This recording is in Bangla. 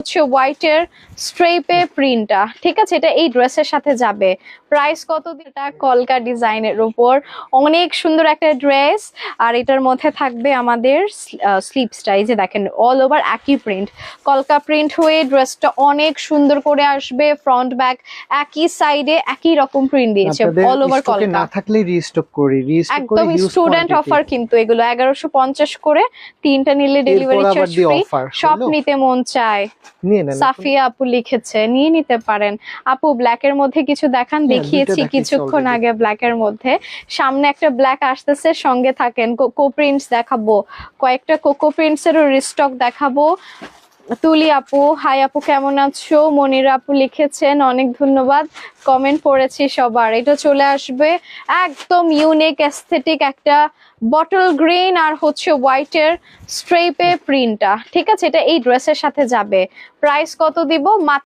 হচ্ছে হোয়াইটের স্ট্রেপে প্রিন্টটা। ঠিক আছে? এটা এই ড্রেসের সাথে যাবে। প্রাইস কত এটা কলকা ডিজাইনের উপর। অনেক সুন্দর একটা ড্রেস। আর এটার মধ্যে থাকবে আমাদের স্লিপসটা। এই যে দেখেন অল ওভার একই প্রিন্ট কলকা প্রিন্ট হয়ে ড্রেসটা অনেক সুন্দর করে আসবে। ফ্রন্ট ব্যাক একই সাইডে একই রকম প্রিন্ট দিয়েছে। অল ওভার কলকা। না থাকলে রিস্টক করি। রিস্টক করে একদম স্টুডেন্ট অফার কিন্তু এগুলো। এগারোশো পঞ্চাশ করে তিনটা নিলে ডেলিভারি চার্জ ফ্রি সব নিতে মন চায়। সাফিয়া আপু লিখেছে নিয়ে নিতে পারেন। আপু ব্ল্যাক এর মধ্যে কিছু দেখান হ্যাঁ, দেখিয়েছি কিছুক্ষণ আগে ব্ল্যাক এর মধ্যে। সামনে একটা ব্ল্যাক আসতেছে সঙ্গে থাকেন। কোকো প্রিন্টস দেখাবো। কয়েকটা কোকো প্রিন্টস এরও রিস্টক দেখাবো। তুলি আপু, হাই আপু, কেমন আছো? মনির আপু লিখেছেন, অনেক ধন্যবাদ। কমেন্ট পড়েছি সবার। এটা চলে আসবে একদম ইউনিক অ্যাস্থেটিক একটা বটল গ্রিন আর হচ্ছে হোয়াইটের স্ট্রেপে প্রিন্টটা ঠিক আছে, এটা এই ড্রেসের সাথে যাবে। প্রাইস কত দিব?